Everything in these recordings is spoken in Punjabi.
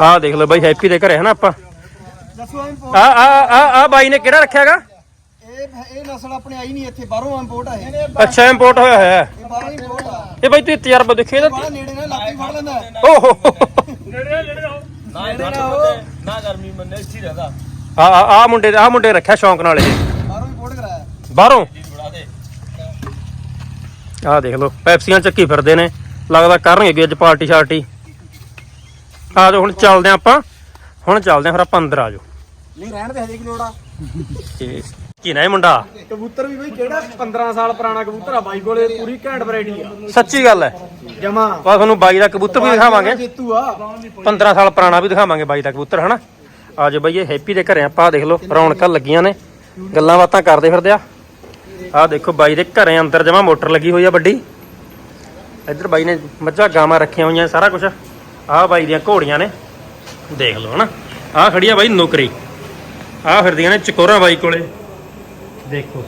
ਆਹ ਦੇਖ ਲਓ ਬਾਈ ਹੈਪੀ ਦੇ ਘਰੇ ਹਨਾ ਆਪਾਂ? ਆ ਆ ਆ ਆ ਬਾਈ ਨੇ ਕਿਹੜਾ ਰੱਖਿਆਗਾ ਇਹ ਇਹ ਨਸਲ ਆਪਣੇ ਆਈ ਨਹੀਂ ਇੱਥੇ ਬਾਹਰੋਂ ਇੰਪੋਰਟ ਆ ਇਹ ਅੱਛਾ ਇੰਪੋਰਟ ਹੋਇਆ ਹੋਇਆ। ਹੈ। ਇਹ ਬਾਹਰੋਂ ਇੰਪੋਰਟ ਆ ਇਹ ਬਾਈ ਤੂੰ ਤਜਰਬਾ ਦੇਖੇ ਇਹਦਾ ਬੜਾ ਨੇੜੇ ਨਾਲ ਲੱਤ ਫੜ ਲੈਂਦਾ। ਹੈ। ਓਹੋ ਨਾ ਇਹ ਨਾ ਉਹ ਨਾ ਗਰਮੀ ਮੰਨੇ ਇੱਥੇ ਰਹਿੰਦਾ। ਆ ਆ ਆ ਮੁੰਡੇ ਆ ਮੁੰਡੇ ਰੱਖਿਆ ਸ਼ੌਂਕ ਨਾਲ ਇਹ। ਬਾਹਰੋਂ ਇੰਪੋਰਟ ਕਰਾਇਆ। ਬਾਹਰੋਂ? ਬੜਾ ਦੇ। ਆਹ ਦੇਖ ਲਓ ਪੈਪਸੀਆਂ ਚੱਕੀ ਫਿਰਦੇ ਨੇ। ਲੱਗਦਾ ਕਰਨਗੇ ਵੀ ਅੱਜ ਪਾਰਟੀ ਸ਼ਾਰਟੀ ਆ ਜਾਓ ਹੁਣ ਚੱਲਦੇ ਹਾਂ ਆਪਾਂ। ਹੁਣ ਚੱਲਦੇ ਹਾਂ ਫਿਰ ਆਪਾਂ ਅੰਦਰ ਆ ਜਾਓ ਨਹੀਂ ਰਹਿਣ ਦੇ ਹਜੇ ਕੀ ਲੋੜ ਆ? ਤੇ ਕੀ ਨਾ ਇਹ ਮੁੰਡਾ? ਕਬੂਤਰ ਵੀ ਬਈ ਕਿਹੜਾ 15 ਸਾਲ ਪੁਰਾਣਾ ਕਬੂਤਰ ਆ ਬਾਈ ਕੋਲੇ ਪੂਰੀ ਘੈਂਟ ਵੈਰਾਈਟੀ ਆ। ਸੱਚੀ ਗੱਲ ਹੈ ਜਮਾ। ਆਪਾਂ ਤੁਹਾਨੂੰ ਬਾਈ ਦਾ ਕਬੂਤਰ ਵੀ ਦਿਖਾਵਾਂਗੇ। ਜੇਤੂ ਆ। 15 ਸਾਲ ਪੁਰਾਣਾ ਵੀ ਦਿਖਾਵਾਂਗੇ ਬਾਈ ਦਾ ਕਬੂਤਰ ਹਨਾ? ਅੱਜ ਬਈ ਇਹ ਹੈਪੀ ਦੇ ਘਰੇ ਆਪਾਂ ਆਹ ਦੇਖ ਲਓ ਰੌਣਕਾਂ ਲੱਗੀਆਂ ਨੇ। ਗੱਲਾਂ ਬਾਤਾਂ ਕਰਦੇ ਫਿਰਦੇ ਆ। ਆਹ ਦੇਖੋ ਬਾਈ ਦੇ ਘਰੇ ਅੰਦਰ ਜਮਾ ਮੋਟਰ ਲੱਗੀ ਹੋਈ ਆ ਵੱਡੀ। ਇੱਧਰ ਬਾਈ ਨੇ ਮੱਝਾਂ ਗਾਵਾਂ ਰੱਖੀਆਂ ਹੋਈਆਂ ਸਾਰਾ ਕੁਝ ਆਹ ਬਾਈ ਦੀਆਂ ਘੋੜੀਆਂ ਨੇ। ਦੇਖ ਲਓ ਹਨਾ। ਆਹ ਖੜੀ ਆ ਬਾਈ ਨੌਕਰੀ। ਆਹ ਫਿਰਦੀਆਂ ਨੇ ਚਕੋਰਾ ਬਾਈ ਕੋਲੇ। ਦੇਖੋ।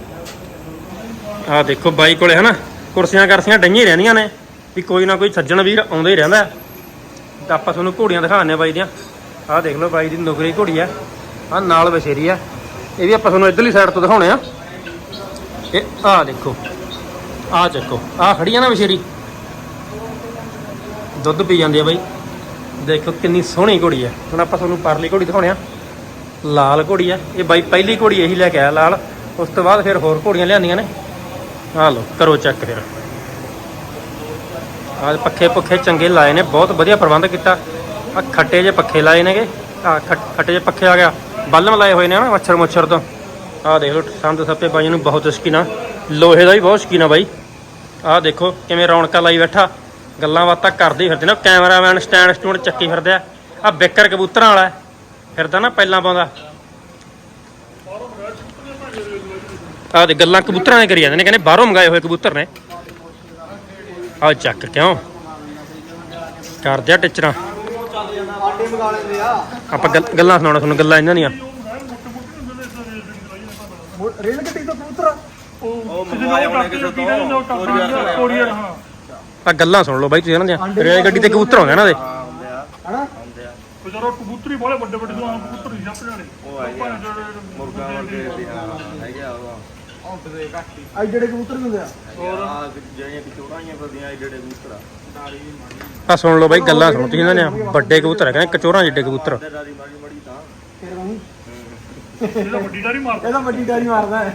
ਆਹ ਦੇਖੋ ਬਾਈ ਕੋਲੇ ਹਨਾ। ਕੁਰਸੀਆਂ ਕਰਸੀਆਂ ਡਈਆਂ ਰਹਿੰਦੀਆਂ ਨੇ। ਵੀ ਕੋਈ ਨਾ ਕੋਈ ਸੱਜਣ ਵੀਰ ਆਉਂਦਾ ਹੀ ਰਹਿੰਦਾ। ਤਾਂ ਆਪਾਂ ਤੁਹਾਨੂੰ ਘੋੜੀਆਂ ਦਿਖਾਉਂਦੇ ਆ ਬਾਈ ਦੀਆਂ। ਆਹ ਦੇਖ ਲਓ ਬਾਈ ਦੀ ਨੁਕਰੀ ਘੋੜੀ ਆ। ਆਹ ਨਾਲ ਬਸ਼ੇਰੀ ਆ। ਇਹ ਵੀ ਆਪਾਂ ਤੁਹਾਨੂੰ ਇਧਰਲੀ ਸਾਈਡ ਤੋਂ ਦਿਖਾਉਣੇ ਆ। ਇਹ ਆਹ ਦੇਖੋ। ਆਹ ਚੱਕੋ। ਆਹ ਖੜੀ ਆ ਨਾ ਬਸ਼ੇਰੀ ਦੁੱਧ ਪੀ ਜਾਂਦੀ ਆ ਬਾਈ। ਦੇਖੋ ਕਿੰਨੀ ਸੋਹਣੀ ਘੋੜੀ ਹੈ। ਹੁਣ ਆਪਾਂ ਤੁਹਾਨੂੰ ਪਰਲੀ ਘੋੜੀ ਦਿਖਾਉਣੇ ਆ। ਲਾਲ ਘੋੜੀ ਹੈ। ਇਹ ਬਾਈ ਪਹਿਲੀ ਘੋੜੀ ਇਹੀ ਲੈ ਕੇ ਆਇਆ ਲਾਲ। ਉਸ ਤੋਂ ਬਾਅਦ ਫਿਰ ਹੋਰ ਘੋੜੀਆਂ ਲਿਆਂਦੀਆਂ ਨੇ। ਆ ਲਓ, ਕਰੋ ਚੈੱਕ ਫਿਰ। ਆਹ ਪੱਖੇ ਪੁੱਖੇ ਚੰਗੇ ਲਾਏ ਨੇ, ਬਹੁਤ ਵਧੀਆ ਪ੍ਰਬੰਧ ਕੀਤਾ। ਆ ਖੱਟੇ ਜੇ ਪੱਖੇ ਲਾਏ ਨੇਗੇ। ਆ ਖੱਟੇ ਜੇ ਪੱਖੇ ਆ ਗਿਆ। ਬਲਮ ਲਾਏ ਹੋਏ ਨੇ ਨਾ ਮੱਛਰ ਮੁੱਛਰ ਤੋਂ। ਆਹ ਦੇਖ ਲਓ, ਸੰਦ ਸੱਪੇ ਬਾਈ ਨੂੰ ਬਹੁਤ ਸ਼ਕੀਨਾ ਲੋਹੇ ਦਾ ਵੀ ਬਹੁਤ ਸ਼ਕੀਨਾ ਬਾਈ। ਆਹ ਦੇਖੋ ਕਿਵੇਂ ਰੌਣਕਾਂ ਲਾਈ ਬੈਠਾ। ਗੱਲਾਂ ਬਾਤਾਂ ਕਰਦੇ ਹੀ ਫਿਰਦੇ ਨੇ ਕੈਮਰਾਮੈਨ ਸਟੈਂਡ ਸਟੂਡ ਚੱਕੀ ਫਿਰਦੇ ਆ। ਆ ਬਿੱਕਰ ਕਬੂਤਰਾਂ ਵਾਲਾ। ਫਿਰਦਾ ਨਾ ਪਹਿਲਾਂ ਪਾਉਂਦਾ। ਆਹ ਦੇ ਗੱਲਾਂ ਕਬੂਤਰਾਂ ਨੇ ਕਰੀ ਜਾਂਦੇ ਨੇ ਕਹਿੰਦੇ ਬਾਹਰੋਂ ਮੰਗਾਏ ਹੋਏ ਕਬੂਤਰ ਨੇ। ਆਹ ਚੱਕ ਕਿਉਂ? ਕਰਦੇ ਆ ਟਿਚਰਾਂ। ਆ ਆਪਾਂ ਗੱਲ- ਸੁਣਾਉਣਾ ਤੁਹਾਨੂੰ ਗੱਲਾਂ ਇਹਨਾਂ ਦੀਆਂ। ਰੇਲ ਗੱਡੀ ਕਬੂਤਰ ਉਹ ਮੰਗਵਾਏ ਹੋਣੇ ਕਿਸੇ ਤੋਂ। ਕੋਰੀਅਰ ਹਾਂ। ਆ ਗੱਲਾਂ ਸੁਣ ਲਓ ਬਾਈ ਤੁਸੀਂ ਇਹਨਾਂ ਦੀਆਂ ਰੇਲ ਗੱਡੀ ਤੇ ਕਬੂਤਰ ਆਉਂਦੇ ਇਹਨਾਂ ਦੇ ਹਨਾ? ਤੇ ਜਦੋਂ ਕਬੂਤਰੀ ਵਾਲੇ ਵੱਡੇ ਵੱਡੇ ਤੋਂ ਆਮ ਕਬੂਤਰ ਨਹੀਂ ਛੱਪਣੇ ਵਾਲੇ। ਉਹ ਆ, ਮੁਰਗਾ ਵਰਗੇ ਵੀ ਹਾਂ ਹੈਗੇ ਆ ਉਹ। ਆ ਜਿਹੜੇ ਕਬੂਤਰ ਹੁੰਦੇ ਆ। ਆ ਜਿਹੜੀਆਂ ਕਚੋੜਾਈਆਂ ਫਿਰਦੀਆਂ ਜਿਹੜੇ ਕਬੂਤਰ ਆ। ਆ। ਸੁਣ ਲਓ ਬਾਈ ਗੱਲਾਂ ਸੁਣੋ ਤੁਸੀਂ ਇਹਨਾਂ ਦੀਆਂ ਵੱਡੇ ਕਬੂਤਰ ਹੈ ਕਹਿੰਦੇ ਕਚੋਰਾਂ ਜਿੱਡੇ ਕਬੂਤਰ। ਤੇ ਰਾਦੀ ਮਾੜੀ ਮਾੜੀ ਤਾਂ। ਫਿਰ ਉਹਨੂੰ। ਇਹਦਾ ਵੱਡੀ ਡਾਰੀ ਮਾਰਦਾ। ਇਹਦਾ ਵੱਡੀ ਡਾਰੀ ਮਾਰਦਾ ਹੈ।